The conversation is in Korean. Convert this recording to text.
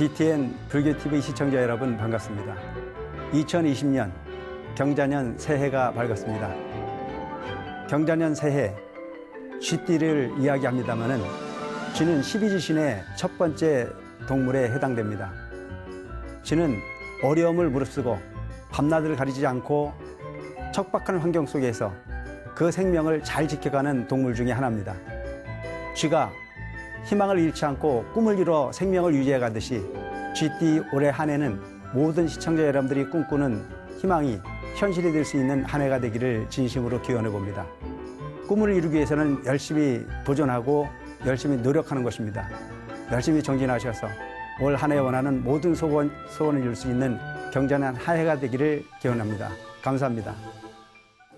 BTN 불교TV 시청자 여러분 반갑습니다. 2020년 경자년 새해가 밝았습니다. 경자년 새해 쥐띠를 이야기합니다마는 쥐는 12지신의 첫 번째 동물에 해당됩니다. 쥐는 어려움을 무릅쓰고 밤낮을 가리지 않고 척박한 환경 속에서 그 생명을 잘 지켜가는 동물 중에 하나입니다. 쥐가 희망을 잃지 않고 꿈을 이뤄 생명을 유지해 가듯이 쥐띠 올해 한 해는 모든 시청자 여러분들이 꿈꾸는 희망이 현실이 될 수 있는 한 해가 되기를 진심으로 기원해 봅니다. 꿈을 이루기 위해서는 열심히 도전하고 열심히 노력하는 것입니다. 열심히 정진하셔서 올 한 해 원하는 모든 소원, 소원을 이룰 수 있는 경전한 한 해가 되기를 기원합니다. 감사합니다.